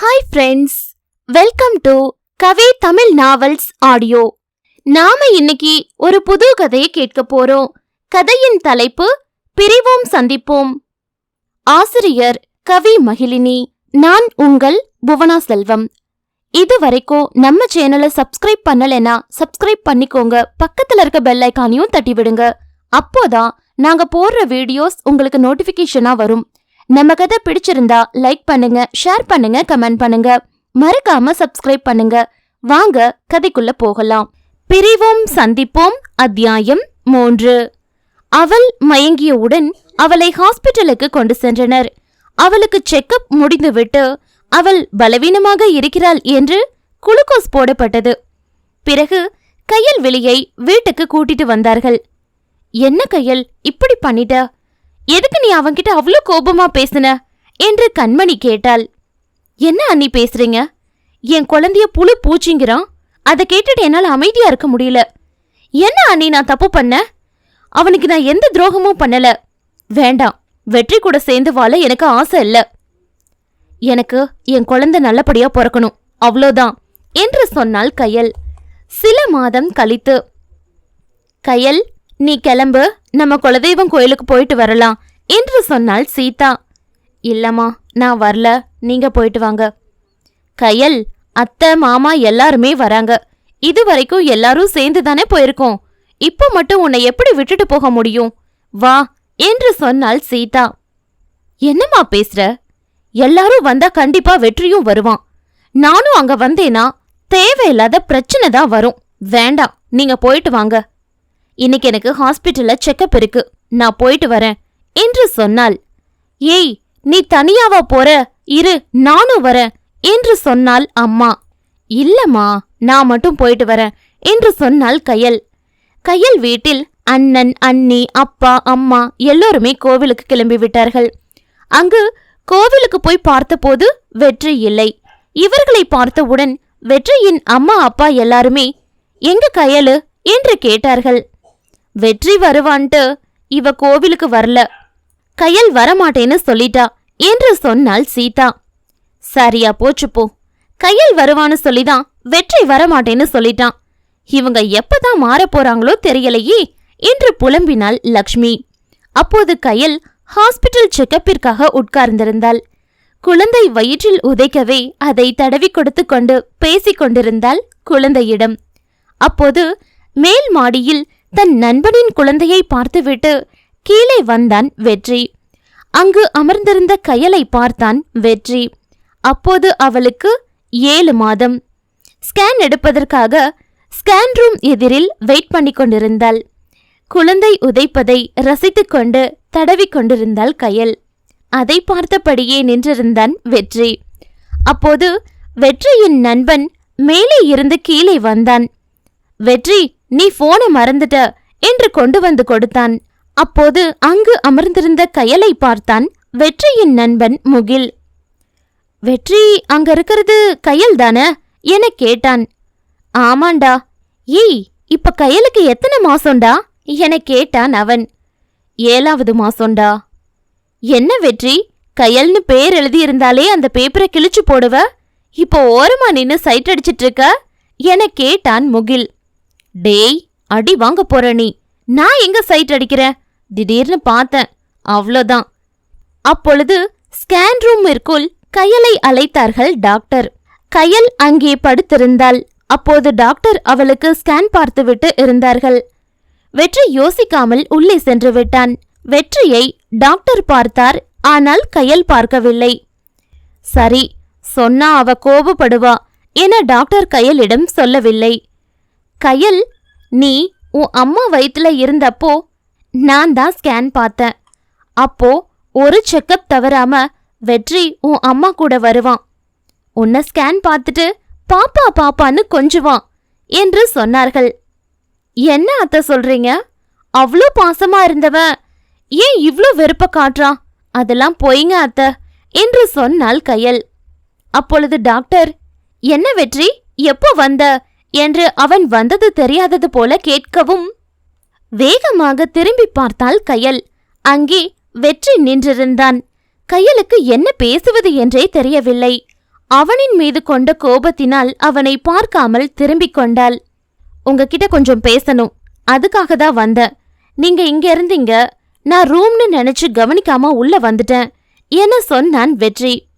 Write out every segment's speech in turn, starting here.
Hi friends welcome to Kavi Tamil novels audio நாம இன்னைக்கு ஒரு புது கதையை கேட்க போறோம். கதையின் தலைப்பு பிரிவோம் சந்திப்போம். ஆசிரியர் கவி மகிழினி நான் உங்கள் புவனா செல்வம். இது வரைக்கும் நம்ம சேனலை சப்ஸ்கிரைப் பண்ணலைன்னா சப்ஸ்கிரைப் பண்ணிக்கோங்க. பக்கத்துல இருக்க பெல் ஐக்கானையும் தட்டி விடுங்க அப்போதான் நாங்க போடுற வீடியோஸ் உங்களுக்கு நோட்டிஃபிகேஷனா வரும். நம்ம கதை பிடிச்சிருந்தா லைக் பண்ணுங்க ஷேர் பண்ணுங்க கமெண்ட் பண்ணுங்க. மறக்காம சப்ஸ்கிரைப் பண்ணுங்க. வாங்க கதைக்குள்ள போகலாம். பிரிவோம் சந்திப்போம். அத்தியாயம் மூன்று. அவள் மயங்கியவுடன் அவளை ஹாஸ்பிட்டலுக்கு கொண்டு சென்றனர். அவளுக்கு செக்கப் முடிந்துவிட்டு அவள் பலவீனமாக இருக்கிறாள் என்று குளுக்கோஸ் போடப்பட்டது. பிறகு கையல் வெளியை வீட்டுக்கு கூட்டிட்டு வந்தார்கள். என்ன கையல்? இப்படி பண்ணிட்ட? எதுக்கு நீ அவன்கிட்ட அவ்வளோ கோபமா பேசுன? என்று கண்மணி கேட்டாள். என்ன அண்ணி பேசுறீங்க? என் குழந்தைய புழு பூச்சிங்கிறான். அதை கேட்டுட்டு என்னால் அமைதியா இருக்க முடியல. என்ன அண்ணி நான் தப்பு பண்ண? அவனுக்கு நான் எந்த துரோகமும் பண்ணல. வேண்டாம் வெற்றி கூட சேர்ந்து வாழ எனக்கு ஆசை இல்லை. எனக்கு என் குழந்தை நல்லபடியா பிறக்கணும். அவ்வளோதான் என்று சொன்னாள் கயல். சில மாதம் கழித்து. கயல் நீ கிளம்பு நம்ம குலதெய்வம் கோயிலுக்கு போயிட்டு வரலாம் என்று சொன்னாள் சீதா. இல்லம்மா நான் வரல நீங்க போயிட்டு வாங்க. கையல் அத்தை மாமா எல்லாருமே வராங்க. இது வரைக்கும் எல்லாரும் சேர்ந்து தானே போயிருக்கோம். இப்போ மட்டும் உன்னை எப்படி விட்டுட்டு போக முடியும்? வா என்று சொன்னாள் சீதா. என்னம்மா பேசுற? எல்லாரும் வந்தா கண்டிப்பா வெற்றியும் வருவான். நானும் அங்க வந்தேனா தேவையில்லாத பிரச்சனை தான் வரும். வேண்டாம் நீங்க போயிட்டு வாங்க. இன்னைக்கு எனக்கு ஹாஸ்பிட்டல்ல செக்கப் இருக்கு. நான் போயிட்டு வரேன். என்று சொன்னாள். ஏய் நீ தனியாவா போற? இரு நானும் வரேன் என்று சொன்னாள் அம்மா. இல்லம்மா நான் மட்டும் போயிட்டு வரேன் என்று சொன்னாள் கையல். கையல் வீட்டில் அண்ணன் அண்ணி அப்பா அம்மா எல்லோருமே கோவிலுக்கு கிளம்பி விட்டார்கள். அங்கு கோவிலுக்கு போய் பார்த்தபோது வெற்றி இல்லை. இவர்களை பார்த்தவுடன் வெற்றியின் அம்மா அப்பா எல்லாருமே எங்க கையலு? என்று கேட்டார்கள். வெற்றி வருவான்ட்டு இவ கோவிலுக்கு வரல. கையல் வரமாட்டேன்னு சொல்லிட்டா. என்று சொன்னாள் சீதா. சரியா போச்சு போ. கையல் வருவான்னு சொல்லிதான் வெற்றி வரமாட்டேன்னு சொல்லிட்டான். இவங்க எப்பதான் மாறப் போறாங்களோ தெரியலையே என்று புலம்பினாள் லக்ஷ்மி. அப்போது கையல் ஹாஸ்பிட்டல் செக்கப்பிற்காக உட்கார்ந்திருந்தாள். குழந்தை வயிற்றில் உதைக்கவே அதை தடவி கொடுத்து கொண்டு பேசிக் கொண்டிருந்தாள் குழந்தையிடம். அப்போது மேல் மாடியில் தன் நண்பனின் குழந்தையை பார்த்துவிட்டு கீழே வந்தான் வெற்றி. அங்கு அமர்ந்திருந்த கயலை பார்த்தான் வெற்றி. அப்போது அவளுக்கு ஏழு மாதம். ஸ்கேன் எடுப்பதற்காக ஸ்கேன் ரூம் எதிரில் வெயிட் பண்ணி கொண்டிருந்தாள். குழந்தை உதைப்பதை ரசித்துக் கொண்டு தடவிக் கொண்டிருந்தாள் கயல். அதை பார்த்தபடியே நின்றிருந்தான் வெற்றி. அப்போது வெற்றியின் நண்பன் மேலே இருந்து கீழே வந்தான். வெற்றி நீ போனை மறந்துட்ட என்று கொண்டு வந்து கொடுத்தான். அப்போது அங்கு அமர்ந்திருந்த கயலை பார்த்தான் வெற்றியின் நண்பன் முகில். வெற்றி அங்க இருக்கிறது கயல் தானே? என கேட்டான். ஆமாண்டா. ஏய் இப்ப கயலுக்கு எத்தனை மாசம்டா என கேட்டான் அவன். ஏழாவது மாசம்டா என்ன வெற்றி? கயல்னு பேர் எழுதியிருந்தாலே அந்த பேப்பரை கிழிச்சு போடுவ? இப்போ ஓரமா நின்னு சைட் அடிச்சிட்டு இருக்க? என கேட்டான் முகில். டேய் அடி வாங்க போற நீ. நான் எங்க சைட் அடிக்கிறேன் திடீர்னு பார்த்தேன். அவ்வளோதான். அப்பொழுது ஸ்கேன் ரூமிற்குள் கயலை அழைத்தார்கள் டாக்டர். கயல் அங்கே படுத்திருந்தாள். அப்போது டாக்டர் அவளுக்கு ஸ்கேன் பார்த்துவிட்டு இருந்தார்கள். வெற்றி யோசிக்காமல் உள்ளே சென்று விட்டான். வெற்றியை டாக்டர் பார்த்தார். ஆனால் கையல் பார்க்கவில்லை. சரி சொன்னா அவ கோபப்படுவா என டாக்டர் கையலிடம் சொல்லவில்லை. கயல் நீ உன் அம்மா வயிற்றுல இருந்தப்போ நான் தான் ஸ்கேன் பார்த்தேன். அப்போ ஒரு செக்கப் தவறாம வெற்றி உன் அம்மா கூட வருவான். உன்னை ஸ்கேன் பார்த்துட்டு பாப்பா பாப்பான்னு கொஞ்சுவான் என்று சொன்னார்கள். என்ன அத்தை சொல்றீங்க? அவ்ளோ பாசமா இருந்தவன். ஏன் இவ்ளோ வெறுப்ப காட்டுறான்? அதெல்லாம் பொய்ங்க அத்தை என்று சொன்னாள் கயல். அப்பொழுது டாக்டர் என்ன வெற்றி? எப்போ வந்த? என்று அவன் வந்தது தெரியாதது போல கேட்கவும் வேகமாக திரும்பி பார்த்தாள் கையல். அங்கே வெற்றி நின்றிருந்தான். கையலுக்கு என்ன பேசுவது என்றே தெரியவில்லை. அவனின் மீது கொண்ட கோபத்தினால் அவனை பார்க்காமல் திரும்பிக் கொண்டாள். உங்ககிட்ட கொஞ்சம் பேசணும். அதுக்காக தான் வந்தேன். நீங்க இங்க இருந்தீங்க. நான் ரூம்னு நினைச்சு கவனிக்காம உள்ள வந்துட்டேன். என சொன்னான் வெற்றி.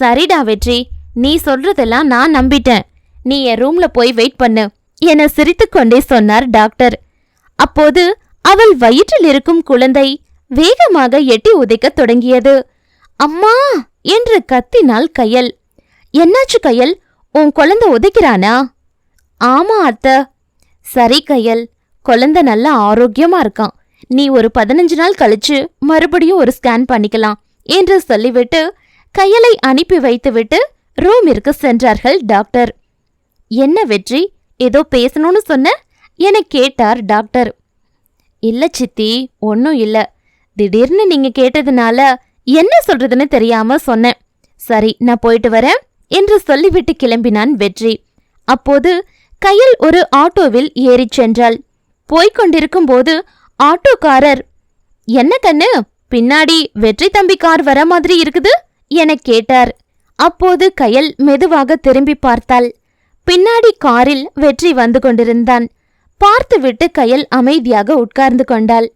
சரிடா வெற்றி. நீ சொல்றதெல்லாம் நான் நம்பிட்டேன். நீ என் ரூம்ல போய் வெயிட் பண்ணு என சிரித்துக்கொண்டே சொன்னார் டாக்டர் அப்போது அவள் வயிற்றில் இருக்கும் குழந்தை வேகமாக எட்டி உதைக்கத் தொடங்கியது. அம்மா! என்று கத்தினாள் கையல். என்னாச்சு கையல்? உன் குழந்தை உதைக்கிறானா? ஆமா அத்த. சரி கையல் குழந்தை நல்லா ஆரோக்கியமா இருக்கான். நீ ஒரு பதினஞ்சு நாள் கழிச்சு மறுபடியும் ஒரு ஸ்கேன் பண்ணிக்கலாம் என்று சொல்லிவிட்டு கையலை அனுப்பி வைத்துவிட்டு ரூமிற்கு சென்றார்கள் டாக்டர் என்ன வெற்றி? ஏதோ பேசணும்னு சொன்ன? என கேட்டார் டாக்டர். இல்ல சித்தி ஒன்றும் இல்ல. திடீர்னு நீங்க கேட்டதுனால என்ன சொல்றதுன்னு தெரியாம சொன்னேன். சரி நான் போயிட்டு வரேன் என்று சொல்லிவிட்டு கிளம்பினான் வெற்றி. அப்போது கையில் ஒரு ஆட்டோவில் ஏறிச் சென்றாள். போய்கொண்டிருக்கும் போது ஆட்டோக்காரர் என்ன கண்ணு? பின்னாடி வெற்றி தம்பி கார் வர மாதிரி இருக்குது? எனக் கேட்டார். அப்போது கயல் மெதுவாக திரும்பி பார்த்தாள். பின்னாடி காரில் வெற்றி வந்து கொண்டிருந்தான். பார்த்துவிட்டு கயல் அமைதியாக உட்கார்ந்து கொண்டாள்.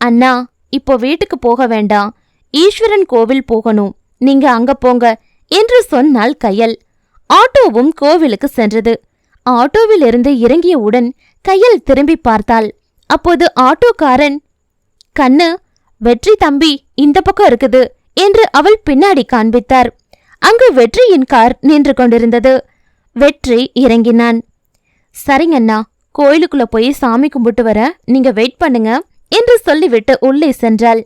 அண்ணா இப்போ வீட்டுக்கு போக வேண்டாம். ஈஸ்வரன் கோவில் போகணும். நீங்க அங்க போங்க என்று சொன்னாள் கயல். ஆட்டோவும் கோவிலுக்கு சென்றது. ஆட்டோவிலிருந்து இறங்கியவுடன் கையல் திரும்பி பார்த்தாள். அப்போது ஆட்டோக்காரன் கண்ணு வெற்றி தம்பி இந்த பக்கம் இருக்குது என்று அவள் பின்னாடி காண்பித்தார். அங்கு வெற்றியின் கார் நின்று கொண்டிருந்தது. வெற்றி இறங்கினான். சரிங்கண்ணா கோயிலுக்குள்ள போய் சாமி கும்பிட்டு வர நீங்க வெயிட் பண்ணுங்க என்று சொல்லிவிட்டு உள்ளே சென்றாள்.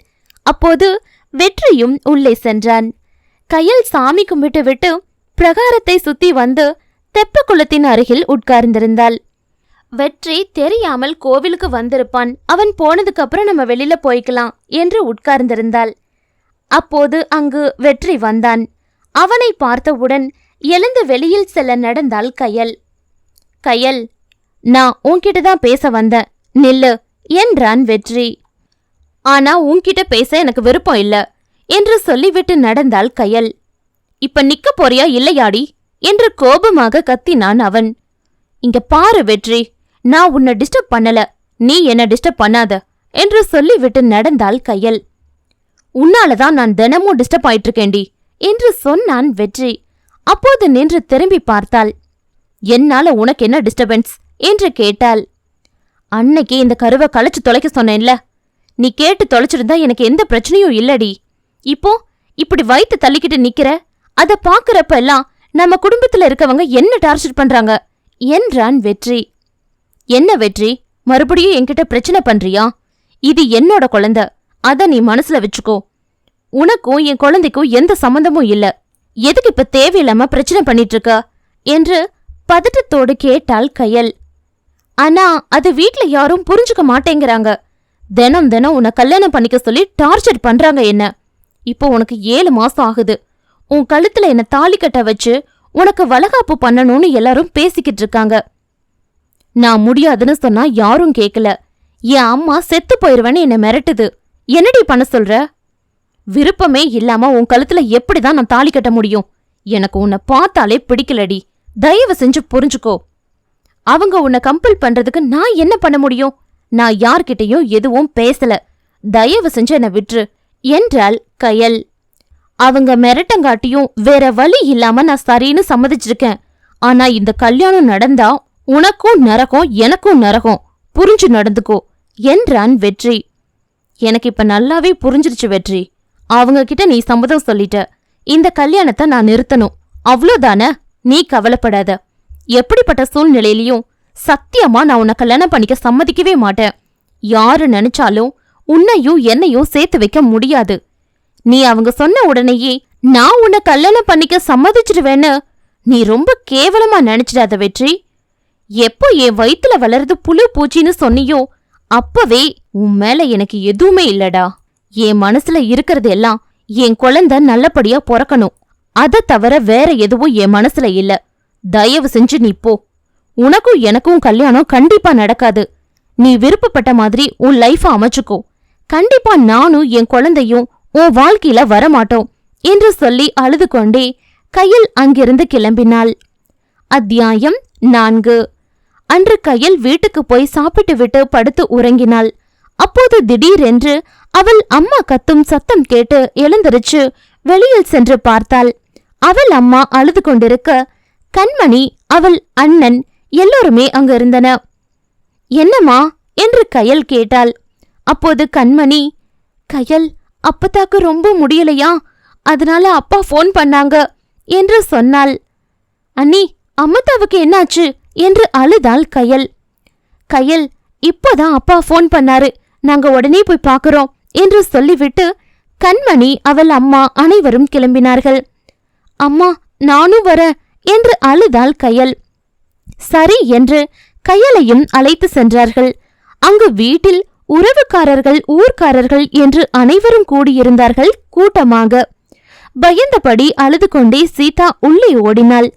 அப்போது வெற்றியும் உள்ளே சென்றான். கையில் சாமி கும்பிட்டு விட்டு பிரகாரத்தை சுத்தி வந்து தெப்பக்குளத்தின் அருகில் உட்கார்ந்திருந்தாள். வெற்றி தெரியாமல் கோவிலுக்கு வந்திருப்பான். அவன் போனதுக்கு அப்புறம் நம்ம வெளியில போய்க்கலாம் என்று உட்கார்ந்திருந்தாள். அப்போது அங்கு வெற்றி வந்தான். அவனை பார்த்தவுடன் எழுந்து வெளியில் செல்ல நடந்தாள் கையல். கையல் நான் உன்கிட்ட தான் பேச வந்தேன். நில்லு என்றான் வெற்றி. ஆனா உன்கிட்ட பேச எனக்கு விருப்பம் இல்ல என்று சொல்லிவிட்டு நடந்தாள் கையல். இப்ப நிக்க போறியா இல்லையாடி? என்று கோபமாக கத்தினான் அவன். இங்க பாரு வெற்றி நான் உன்னை டிஸ்டர்ப் பண்ணல. நீ என்ன டிஸ்டர்ப் பண்ணாத என்று சொல்லிவிட்டு நடந்தாள் கையல். உன்னாலதான் நான் தினமும் டிஸ்டர்ப் ஆயிட்டு இருக்கேன்டி என்று சொன்னான் வெற்றி. அப்போது நின்று திரும்பி பார்த்தாள். என்னால உனக்கு என்ன டிஸ்டர்பன்ஸ் என்று கேட்டாள். அன்னைக்கு இந்த கருவை களைச்சு தொலைக்க சொன்னேன்ல. நீ கேட்டு தொலைச்சிருந்தா எனக்கு எந்த பிரச்சனையும் இல்லடி. இப்போ இப்படி வயித்து தள்ளிக்கிட்டு நிக்கிற அத பாக்குறப்ப எல்லாம் நம்ம குடும்பத்துல இருக்கவங்க என்ன டார்ச்சர் பண்றாங்க? என்றான் வெற்றி. என்ன வெற்றி? மறுபடியும் என்கிட்ட பிரச்சனை பண்றியா? இது என்னோட குழந்தை. அத நீ மனசுல வச்சுக்கோ. உனக்கும் என் குழந்தைக்கும் எந்த சம்பந்தமும் இல்ல. எதுக்கு இப்ப தேவையில்லாம பிரச்சனை பண்ணிட்டு இருக்க என்று பதட்டத்தோடு கேட்டாள் கையல். ஆனா அது வீட்ல யாரும் புரிஞ்சுக்க மாட்டேங்கிறாங்க. தினம் தினம் உன்னை கல்யாணம் பண்ணிக்க சொல்லி டார்ச்சர் பண்றாங்க என்ன? இப்போ உனக்கு ஏழு மாசம் ஆகுது. உன் கழுத்துல என்ன தாலி கட்ட வச்சு உனக்கு வளகாப்பு பண்ணணும்னு எல்லாரும் பேசிக்கிட்டு இருக்காங்க. நான் முடியாதுன்னு சொன்னா யாரும் கேட்கல என் அம்மா செத்து போயிருவேன்னு என்ன மிரட்டுது. என்னடி பண்ண சொல்ற? விருப்பமே இல்லாம உன் கழுத்துல எப்படிதான் நான் தாலி கட்ட முடியும்? எனக்கு உன்னை பார்த்தாலே பிடிக்கலடி. தயவு செஞ்சு புரிஞ்சுக்கோ. அவங்க உன்னை கம்பல் பண்றதுக்கு நான் என்ன பண்ண முடியும்? நான் யார்கிட்டயும் எதுவும் பேசல. தயவு செஞ்சு என்னை விட்டுரு. என்றால் கயல். அவங்க மிரட்டங்காட்டியும் வேற வழி இல்லாம நான் சரின்னு சம்மதிச்சிருக்கேன். ஆனா இந்த கல்யாணம் நடந்தா உனக்கும் நரகம் எனக்கும் நரகம். புரிஞ்சு நடந்துக்கோ. என்றான் வெற்றி. எனக்கு இப்ப நல்லாவே புரிஞ்சிருச்சு வெற்றி. அவங்க கிட்ட நீ சம்மதம் சொல்லிட்ட. இந்த கல்யாணத்தை நான் நிறுத்தணும். அவ்வளோதானே நீ கவலைப்படாத. எப்படிப்பட்ட சூழ்நிலையிலயும் சத்தியமா நான் உன்னை கல்யாணம் பண்ணிக்க சம்மதிக்கவே மாட்டேன். யாரு நினைச்சாலும் உன்னையும் என்னையும் சேர்த்து வைக்க முடியாது. நீ அவங்க சொன்ன உடனேயே நான் உன்னை கல்யாணம் பண்ணிக்க சம்மதிச்சிருவேன்னு நீ ரொம்ப கேவலமா நினைச்சிடாத வெற்றி. எப்போ என் வயித்துல வளருது புழு பூச்சின்னு சொன்னியோ அப்பவே உன் மேல எனக்கு எதுவுமே இல்லடா. என் மனசுல இருக்கிறது எல்லாம் என் குழந்தை நல்லபடியா பொறக்கணும். அத தவிர வேற எதுவும் என் மனசுல இல்ல. தயவு செஞ்சு நீ போ. உனக்கும் எனக்கும் கல்யாணம் கண்டிப்பா நடக்காது. நீ விருப்பப்பட்ட மாதிரி உன் லைஃப அமைச்சுக்கோ. கண்டிப்பா நானும் என் குழந்தையும் உன் வாழ்க்கையில வரமாட்டோம் என்று சொல்லி அழுது கொண்டே கையில் அங்கிருந்து கிளம்பினாள். அத்தியாயம் நான்கு. அன்று கையில் வீட்டுக்கு போய் சாப்பிட்டு விட்டு படுத்து உறங்கினாள். அப்போது திடீரென்று அவள் அம்மா கத்தும் சத்தம் கேட்டு எழுந்திருச்சு. வெளியில் சென்று பார்த்தாள். அவள் அம்மா அழுது கொண்டிருக்க கண்மணி அவள் அண்ணன் எல்லோருமே அங்கு இருந்தன. என்னம்மா? என்று கயல் கேட்டாள். அப்போது கண்மணி கயல் அப்பத்தாக்கு ரொம்ப முடியலையா? அதனால அப்பா ஃபோன் பண்ணாங்க என்று சொன்னாள். அண்ணி அம்மத்தாவுக்கு என்னாச்சு? என்று அழுதாள் கயல். கயல் இப்போதான் அப்பா ஃபோன் பண்ணாரு. நாங்க உடனே போய் பார்க்கறோம் என்று சொல்லிவிட்டு கண்மணி அவள் அம்மா அனைவரும் கிளம்பினார்கள். அம்மா நானும் வர என்று அழுதாள் கயல். சரி என்று கையலையும் அழைத்து சென்றார்கள். அங்கு வீட்டில் உறவுக்காரர்கள் ஊர்க்காரர்கள் என்று அனைவரும் கூடியிருந்தார்கள் கூட்டமாக. பயந்தபடி அழுது கொண்டே சீதா உள்ளே ஓடினாள்.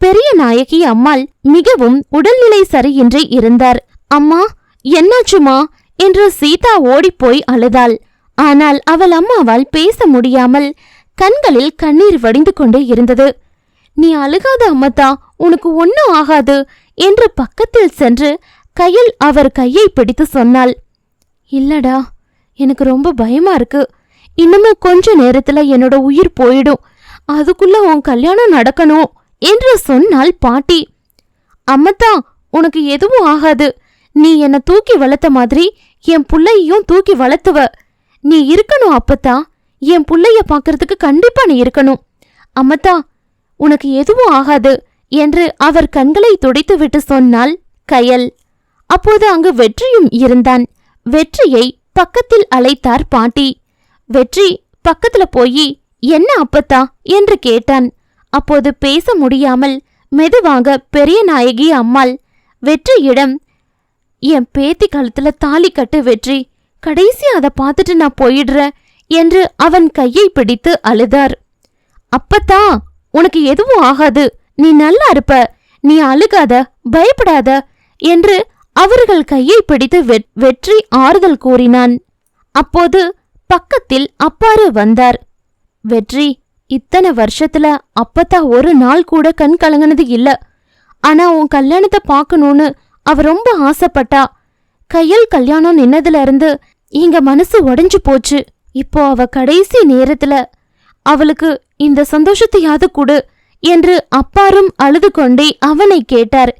பெரிய நாயகி அம்மாள் மிகவும் உடல்நிலை சரியின்றி இருந்தார். அம்மா என்னாச்சுமா? என்று சீதா ஓடிப்போய் அழுதாள். ஆனால் அவள் அம்மாவால் பேச முடியாமல் கண்களில் கண்ணீர் வடிந்து கொண்டே இருந்தது. நீ அழுகாத அம்மத்தா உனக்கு ஒன்னும் ஆகாது என்று பக்கத்தில் சென்று கையில் அவர் கையை பிடித்து சொன்னாள். இல்லடா எனக்கு ரொம்ப பயமா இருக்கு. இன்னமும் கொஞ்ச நேரத்துல என்னோட உயிர் போயிடும். அதுக்குள்ள உன் கல்யாணம் நடக்கணும் என்று சொன்னாள் பாட்டி. அம்மத்தா உனக்கு எதுவும் ஆகாது. நீ என்ன தூக்கி வளர்த்த மாதிரி என் புள்ளையையும் தூக்கி வளர்த்துவ. நீ இருக்கணும் அப்பத்தா. என் புள்ளைய பார்க்கறதுக்கு கண்டிப்பா நீ இருக்கணும். அம்மத்தா உனக்கு எதுவும் ஆகாது என்று அவர் கண்களை துடைத்துவிட்டு சொன்னாள் கயல். அப்போது அங்கு வெற்றியும் இருந்தான். வெற்றியை பக்கத்தில் அழைத்தார் பாட்டி. வெற்றி பக்கத்துல போய் என்ன அப்பத்தா? என்று கேட்டான். அப்போது பேச முடியாமல் மெதுவாக பெரிய நாயகி அம்மாள் வெற்றியிடம் என் பேத்தி கழுத்துல தாலி கட்டு வெற்றி. கடைசி அதை பார்த்துட்டு நான் போயிடுறேன் என்று அவன் கையை பிடித்து அழுதார். அப்பத்தா உனக்கு எதுவும் ஆகாது. நீ நல்லா இருப்ப. நீ அழுகாத பயப்படாத என்று அவர்கள் கையை பிடித்து வெற்றி ஆறுதல் கூறினான். அப்போது பக்கத்தில் அப்பாரு வந்தார். வெற்றி இத்தனை வருஷத்துல அப்பத்தா ஒரு நாள் கூட கண் கலங்கினது இல்ல. ஆனா உன் கல்யாணத்தை பார்க்கணும்னு அவ ரொம்ப ஆசைப்பட்டா. கையல் கல்யாணம் நின்னதுல இருந்து எங்க மனசு உடைஞ்சு போச்சு. இப்போ அவ கடைசி நேரத்துல அவளுக்கு இந்த சந்தோஷத்தையாவது கொடு என்று அப்பாரும் அழுது கொண்டே அவனை கேட்டார்.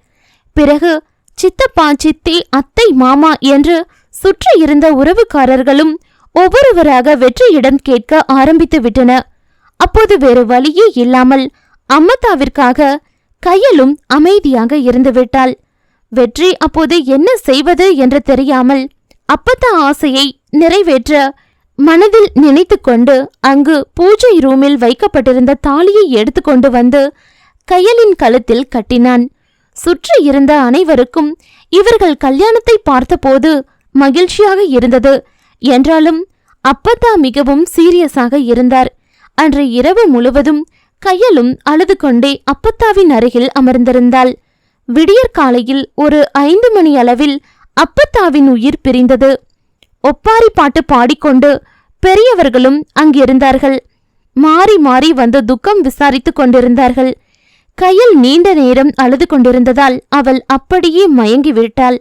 பிறகு சித்தப்பா சித்தி அத்தை மாமா என்று சுற்றி இருந்த உறவுக்காரர்களும் ஒவ்வொருவராக வெற்றியிடம் கேட்க ஆரம்பித்து விட்டன. அப்போது வேறு வழியே இல்லாமல் அம்மத்தாவிற்காக கையலும் அமைதியாக இருந்துவிட்டாள் வெற்றி அப்போது என்ன செய்வது என்று தெரியாமல் அப்பத்தா ஆசையை நிறைவேற்ற மனதில் நினைத்துக்கொண்டு அங்கு பூஜை ரூமில் வைக்கப்பட்டிருந்த தாலியை எடுத்துக்கொண்டு வந்து கையலின் கழுத்தில் கட்டினான். சுற்றி இருந்த அனைவருக்கும் இவர்கள் கல்யாணத்தை பார்த்தபோது மகிழ்ச்சியாக இருந்தது. என்றாலும் அப்பத்தா மிகவும் சீரியஸாக இருந்தார். அன்று இரவு முழுவதும் கையலும் அழுது கொண்டே அப்பத்தாவின் அருகில் அமர்ந்திருந்தாள். விடியற் காலையில் ஒரு ஐந்து மணி அளவில் அப்பத்தாவின் உயிர் பிரிந்தது. ஒப்பாரி பாட்டு பாடிக்கொண்டு பெரியவர்களும் அங்கிருந்தார்கள். மாறி மாறி வந்து துக்கம் விசாரித்துக் கொண்டிருந்தார்கள். கையில் நீண்ட நேரம் அழுது கொண்டிருந்ததால் அவள் அப்படியே மயங்கி விட்டாள்.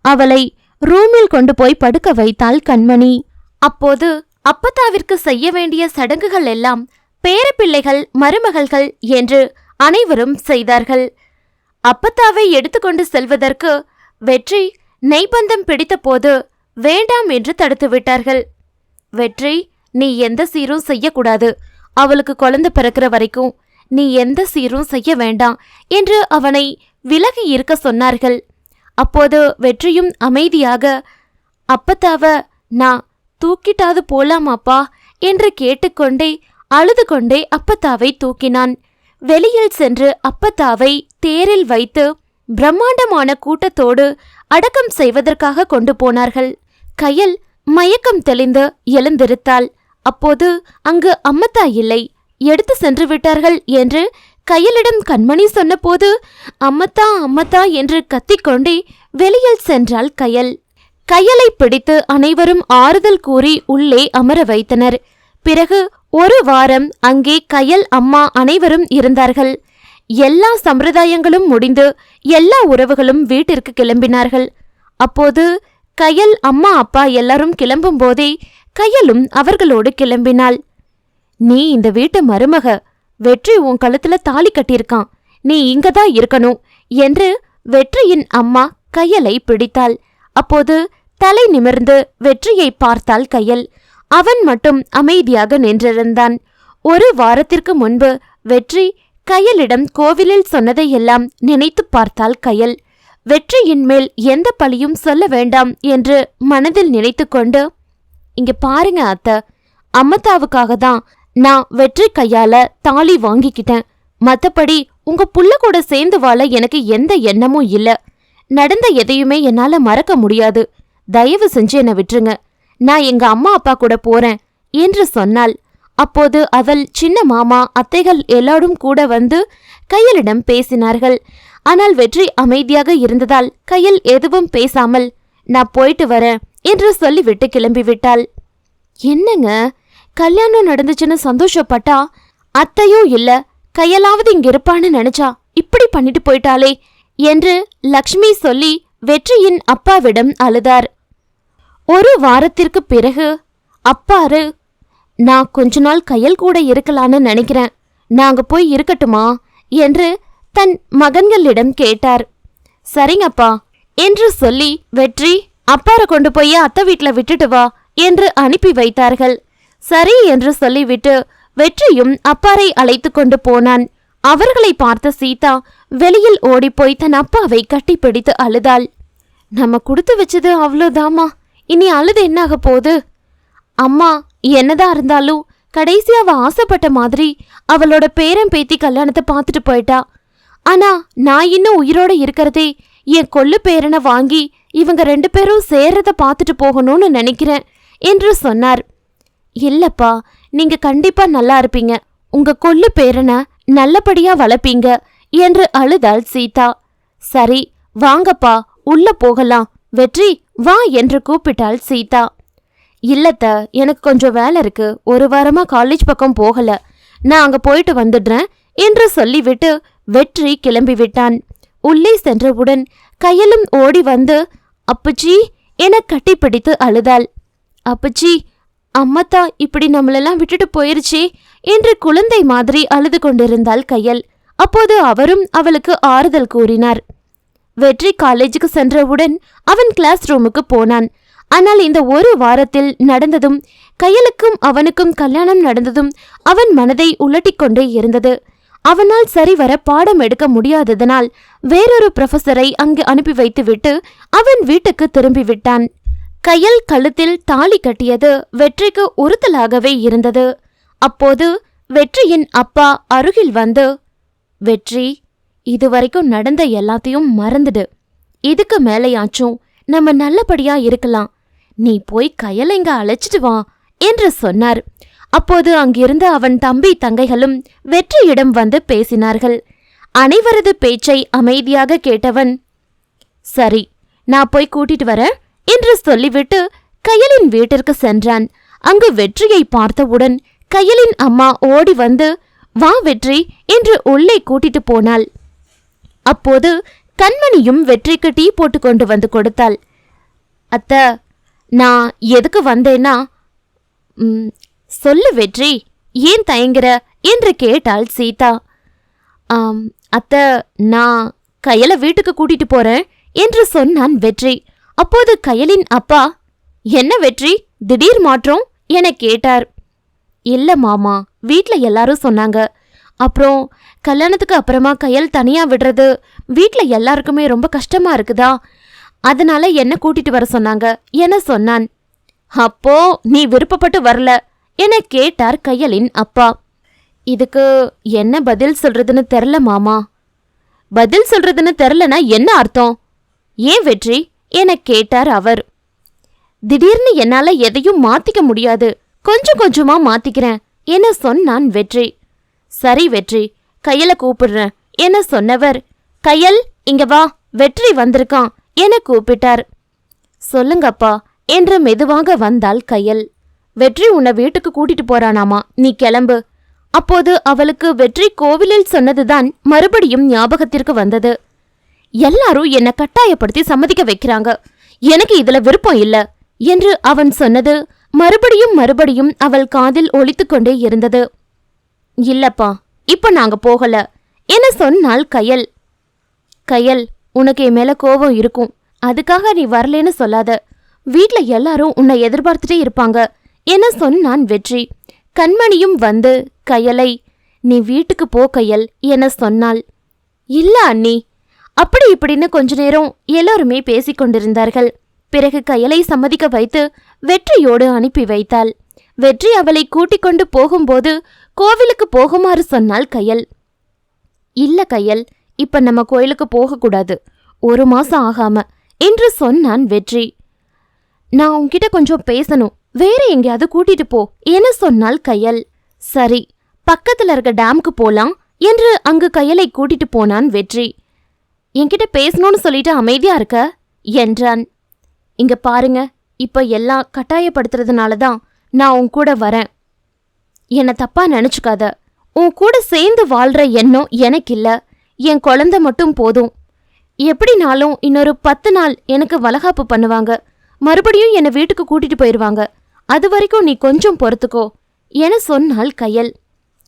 அவளை ரூமில் கொண்டு போய் படுக்க வைத்தாள் கண்மணி. அப்போது அப்பத்தாவிற்கு செய்ய வேண்டிய சடங்குகள் எல்லாம் பேரப்பிள்ளைகள் மருமகள்கள் என்று அனைவரும் செய்தார்கள். அப்பத்தாவை எடுத்துக்கொண்டு செல்வதற்கு வெற்றி நெய்பந்தம் பிடித்தபோது வேண்டாம் என்று தடுத்து விட்டார்கள். வெற்றி நீ எந்த சீரும் செய்யக்கூடாது. அவளுக்கு குழந்தை பிறக்கிற வரைக்கும் நீ எந்த சீரும் செய்ய வேண்டாம் என்று அவனை விலகி இருக்க சொன்னார்கள். அப்போது வெற்றியும் அமைதியாக அப்பத்தாவ நான் தூக்கிட்டாது போலாமாப்பா? என்று கேட்டுக்கொண்டே அழுது கொண்டே அப்பத்தாவை தூக்கினான். வெளியில் சென்று அப்பத்தாவை தேரில் வைத்து பிரம்மாண்டமான கூட்டத்தோடு அடக்கம் செய்வதற்காக கொண்டு போனார்கள். கையல் மயக்கம் தெளிந்து எழுந்திருத்தாள். அப்போது அங்கு அம்மத்தா இல்லை எடுத்து சென்று விட்டார்கள் என்று கையலிடம் கண்மணி சொன்னபோது அம்மத்தா அம்மத்தா என்று கத்திக்கொண்டே வெளியில் சென்றாள் கயல். கையலை பிடித்து அனைவரும் ஆறுதல் கூறி உள்ளே அமர வைத்தனர். பிறகு ஒரு வாரம் அங்கே கயல் அம்மா அனைவரும் இருந்தார்கள். எல்லா சம்பிரதாயங்களும் முடிந்து எல்லா உறவுகளும் வீட்டிற்கு கிளம்பினார்கள். அப்போது கயல் அம்மா அப்பா எல்லாரும் கிளம்பும் போதே கயலும் அவர்களோடு கிளம்பினாள். நீ இந்த வீட்டு மருமக. வெற்றி உன் கழுத்துல தாலி கட்டியிருக்கான். நீ இங்கதான் இருக்கணும் என்று வெற்றியின் அம்மா கையலை பிடித்தாள். அப்போது தலை நிமிர்ந்து வெற்றியை பார்த்தாள் கையல். அவன் மட்டும் அமைதியாக நின்றிருந்தான். ஒரு வாரத்திற்கு முன்பு வெற்றி கையலிடம் கோவிலில் சொன்னதையெல்லாம் நினைத்து பார்த்தாள் கையல். வெற்றியின் மேல் எந்த பழியும் சொல்ல வேண்டாம் என்று மனதில் நினைத்துக்கொண்டு இங்க பாருங்க அத்த அம்மத்தாவுக்காக தான் நான் வெற்றி கையால தாலி வாங்கிக்கிட்டேன். மத்தபடி உங்க புள்ள கூட சேர்ந்து வாழ எனக்கு எந்த எண்ணமும் இல்ல. நடந்த எதையுமே என்னால மறக்க முடியாது. தயவு செஞ்சு என்னை விட்டுருங்க. நான் எங்க அம்மா அப்பா கூட போறேன் என்று சொன்னாள். அப்போது அவள் சின்ன மாமா அத்தைகள் எல்லாரும் கூட வந்து கையலிடம் பேசினார்கள். ஆனால் வெற்றி அமைதியாக இருந்ததால் கையில் எதுவும் பேசாமல் நான் போயிட்டு வரேன் என்று சொல்லிவிட்டு கிளம்பிவிட்டாள். என்னங்க? கல்யாணம் நடந்துச்சுன்னு சந்தோஷப்பட்டா? அத்தையோ இல்ல கையலாவது இங்க இருப்பான்னு நினைச்சா? இப்படி பண்ணிட்டு போயிட்டாளே என்று லக்ஷ்மி சொல்லி வெற்றியின் அப்பாவிடம் அழுதார். ஒரு வாரத்திற்கு பிறகு அப்பாரு நான் கொஞ்ச நாள் கையல் கூட இருக்கலான்னு நினைக்கிறேன். நாங்க போய் இருக்கட்டுமா? என்று தன் மகன்களிடம் கேட்டார். சரிங்கப்பா என்று சொல்லி வெற்றி அப்பார கொண்டு போய் அத்தை வீட்ல விட்டுட்டு வா என்று அனுப்பி வைத்தார்கள். சரி என்று சொல்லிவிட்டு வெற்றியும் அப்பாரை அழைத்து கொண்டு போனான். அவர்களை பார்த்த சீதா வெளியில் ஓடிப்போய் தன் அப்பாவை கட்டிப்பிடித்து அழுதாள். நம்ம கொடுத்து வச்சது அவ்வளோதாமா இனி அழுது என்னாக போகுது? அம்மா என்னதான் இருந்தாலும் கடைசி அவ ஆசைப்பட்ட மாதிரி அவளோட பேரன் பேத்தி கல்யாணத்தை பார்த்துட்டு போயிட்டா. ஆனா நான் இன்னும் உயிரோட இருக்கிறதே என் கொள்ளு பேரனை வாங்கி இவங்க ரெண்டு பேரும் சேர்றத பார்த்துட்டு போகணும்னு நினைக்கிறேன் என்று சொன்னார். இல்லப்பா நீங்க கண்டிப்பா நல்லா இருப்பீங்க. உங்க கொள்ளு பேரனை நல்லபடியா வளர்ப்பீங்க என்று அழுதாள் சீதா. சரி வாங்கப்பா உள்ள போகலாம் வெற்றி வா என்று கூப்பிட்டாள் சீதா. இல்லத்த எனக்கு கொஞ்சம் வேலை இருக்கு. ஒரு வாரமா காலேஜ் பக்கம் போகல. நான் அங்க போயிட்டு வந்துடுறேன் என்று சொல்லிவிட்டு வெற்றி கிளம்பி விட்டான் உள்ளே சென்றவுடன் கையலும் ஓடி வந்து அப்புச்சி என கட்டிப்பிடித்து அழுதாள். அப்புச்சி அம்மத்தா இப்படி நம்மளெல்லாம் விட்டுட்டு போயிருச்சே என்று குழந்தை மாதிரி அழுது கொண்டிருந்தாள் கையல். அப்போது அவரும் அவளுக்கு ஆறுதல் கூறினார். வெற்றி காலேஜுக்கு சென்றவுடன் அவன் கிளாஸ் ரூமுக்கு போனான். ஆனால் இந்த ஒரு வாரத்தில் நடந்ததும் கையலுக்கும் அவனுக்கும் கல்யாணம் நடந்ததும் அவன் மனதை உலட்டிக்கொண்டே இருந்தது. அவனால் சரிவர பாடம் எடுக்க முடியாததனால் வேறொரு ப்ரொஃபஸரை அங்கு அனுப்பி வைத்துவிட்டு அவன் வீட்டுக்கு திரும்பி விட்டான். கையல் கழுத்தில் தாலி கட்டியது வெற்றிக்கு உறுத்தலாகவே இருந்தது. அப்போது வெற்றியின் அப்பா அருகில் வந்து வெற்றி இதுவரைக்கும் நடந்த எல்லாத்தையும் மறந்துடு. இதுக்கு மேலையாச்சும் நம்ம நல்லபடியா இருக்கலாம். நீ போய் கயலைங்க அழைச்சிட்டு வா என்று சொன்னார். அப்போது அங்கிருந்த அவன் தம்பி தங்கைகளும் வெற்றியிடம் வந்து பேசினார்கள். அனைவரது பேச்சை அமைதியாக கேட்டவன் சரி நான் போய் கூட்டிட்டு வரேன் என்று சொல்லிவிட்டு கயலின் வீட்டிற்கு சென்றான். அங்கு வெற்றியை பார்த்தவுடன் கயலின் அம்மா ஓடி வந்து வா வெற்றி என்று உள்ளே கூட்டிட்டு போனாள். அப்போது கண்மணியும் வெற்றிக்கு டீ போட்டு கொண்டு வந்து கொடுத்தாள். அத்த நான் எதுக்கு வந்தேன்னா "ம், சொல்லு வெற்றி ஏன் தயங்குற? என்று கேட்டாள் சீதா. ஆம் அத்த நான் கயல வீட்டுக்கு கூட்டிட்டு போறேன் என்று சொன்னான் வெற்றி. அப்போது கயலின் அப்பா என்ன வெற்றி திடீர் மாற்றம்? என கேட்டார். இல்ல மாமா வீட்ல எல்லாரும் சொன்னாங்க. அப்புறம் கல்யாணத்துக்கு அப்புறமா கையல் தனியாக விடுறது வீட்டில் எல்லாருக்குமே ரொம்ப கஷ்டமா இருக்குதா? அதனால என்ன கூட்டிட்டு வர சொன்னாங்க? என சொன்னான். அப்போ நீ விருப்பப்பட்டு வரல என கேட்டார் கையலின் அப்பா. இதுக்கு என்ன பதில் சொல்றதுன்னு தெரில மாமா. பதில் சொல்றதுன்னு தெரிலனா என்ன அர்த்தம்? ஏன் வெற்றி? என கேட்டார் அவர். திடீர்னு என்னால எதையும் மாத்திக்க முடியாது. கொஞ்சம் கொஞ்சமா மாத்திக்கிறேன் என சொன்னான் வெற்றி. சரி வெற்றி கையல கூப்பிடுறேன் என சொன்னவர். கையல் இங்க வா வெற்றி வந்திருக்கான் என கூப்பிட்டார். சொல்லுங்கப்பா என்று மெதுவாக வந்தாள் கையல். வெற்றி உன்னை வீட்டுக்கு கூட்டிட்டு போறானாமா? நீ கிளம்பு. அப்போது அவளுக்கு வெற்றி கோவிலில் சொன்னதுதான் மறுபடியும் ஞாபகத்திற்கு வந்தது. எல்லாரும் என்னை கட்டாயப்படுத்தி சம்மதிக்க வைக்கிறாங்க. எனக்கு இதுல விருப்பம் இல்ல என்று அவன் சொன்னது மறுபடியும் மறுபடியும் அவள் காதில் ஒலித்துக்கொண்டே இருந்தது. இல்லப்பா இப்ப நாங்க போகல. என சொன்னால் கயல். கயல் உனக்கு என் மேல கோபம் இருக்கும். அதுக்காக நீ வரலேன்னு சொல்லாத. வீட்ல எல்லாரும் உன்னை எதிர்பார்த்துட்டே இருப்பாங்க. என சொன்னான் வெற்றி. கண்மணியும் வந்து கயலை நீ வீட்டுக்கு போ கையல் என சொன்னாள். இல்ல அண்ணி. அப்படி இப்படின்னு கொஞ்ச நேரம் எல்லாருமே பேசிக்கொண்டிருந்தார்கள் பிறகு கயலை சம்மதிக்க வைத்து வெற்றியோடு அனுப்பி வைத்தாள். வெற்றி அவளை கூட்டிக் கொண்டு போகும்போது கோவிலுக்கு போகுமாறு சொன்னால் கையல். இல்ல கையல் இப்ப நம்ம கோயிலுக்கு போகக்கூடாது. ஒரு மாசம் ஆகாம என்று சொன்னான் வெற்றி. நான் உன்கிட்ட கொஞ்சம் பேசணும். வேற எங்கேயாவது கூட்டிட்டு போ என சொன்னால் கையல். சரி பக்கத்துல இருக்க டேம்க்கு போலாம் என்று அங்கு கையலை கூட்டிட்டு போனான் வெற்றி. என்கிட்ட பேசணும்னு சொல்லிட்டு அமைதியா இருக்க என்றான். இங்க பாருங்க இப்ப எல்லாம் கட்டாயப்படுத்துறதுனால தான் நான் உன் கூட வரேன். என்னை தப்பா நினைச்சுக்காத. உன் கூட சேர்ந்து வாழ்ற எண்ணம் எனக்கு இல்ல என் குழந்தை மட்டும் போதும். எப்படினாலும் இன்னொரு பத்து நாள் எனக்கு வளகாப்பு பண்ணுவாங்க. மறுபடியும் என்னை வீட்டுக்கு கூட்டிட்டு போயிடுவாங்க அது வரைக்கும் நீ கொஞ்சம் பொறுத்துக்கோ. என சொன்னாள் கையல்.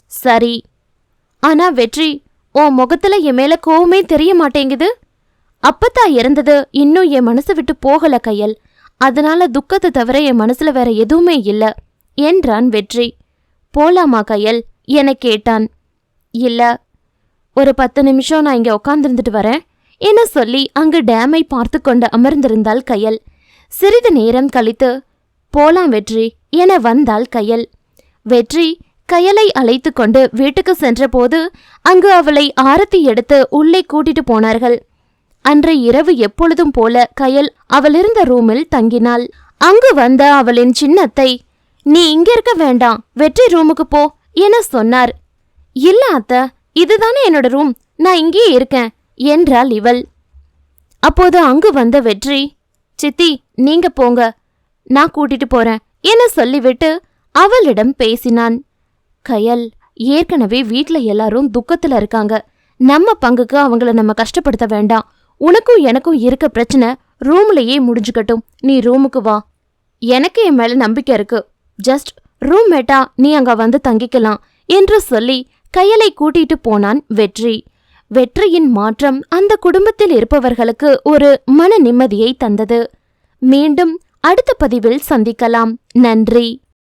சரி. ஆனா வெற்றி உன் முகத்துல என் மேல கோவமே தெரிய மாட்டேங்குது. அப்பத்தா இறந்தது இன்னும் என் மனசை விட்டு போகல கையல். அதனால துக்கத்தை தவிர என் மனசுல வேற எதுவுமே இல்ல என்றான் வெற்றி. போலாமா கையல்? என கேட்டான். இல்ல ஒரு பத்து நிமிஷம் நான் இங்க உட்காந்துருந்துட்டு வரேன். என சொல்லி அங்கு டேமை பார்த்து கொண்டு அமர்ந்திருந்தாள் கையல். சிறிது நேரம் கழித்து போலாம் வெற்றி என வந்தாள் கையல். வெற்றி கயலை அழைத்து கொண்டு வீட்டுக்கு சென்றபோது அங்கு அவளை ஆரத்தி எடுத்து உள்ளே கூட்டிட்டு போனார்கள். அன்று இரவு எப்பொழுதும் போல கயல் அவளிருந்த ரூமில் தங்கினாள். அங்கு வந்த அவளின் சின்னத்தை நீ இங்க இருக்க வேண்டாம். வெற்றி ரூமுக்கு போ என சொன்னார். இல்ல அத்த இதுதானே என்னோட ரூம். நான் இங்கேயே இருக்கேன் என்றாள் இவள். அப்போது அங்கு வந்த வெற்றி சித்தி நீங்க போங்க. நான் கூட்டிட்டு போறேன் என சொல்லிவிட்டு அவளிடம் பேசினான். கயல் ஏற்கனவே வீட்ல எல்லாரும் துக்கத்துல இருக்காங்க. நம்ம பங்குக்கு அவங்கள நம்ம கஷ்டப்படுத்த வேண்டாம். உனக்கும் எனக்கும் இருக்க பிரச்சனை ரூம்லயே முடிஞ்சுக்கட்டும். நீ ரூமுக்கு வா. எனக்கு என் மேல நம்பிக்கை இருக்கு. ஜஸ்ட் ரூம் மேட்டா நீ அங்க வந்து தங்கிக்கலாம் என்று சொல்லி கையலை கூட்டிட்டு போனான் வெற்றி. வெற்றியின் மாற்றம் அந்த குடும்பத்தில் இருப்பவர்களுக்கு ஒரு மன நிம்மதியை தந்தது. மீண்டும் அடுத்த பதிவில் சந்திக்கலாம். நன்றி.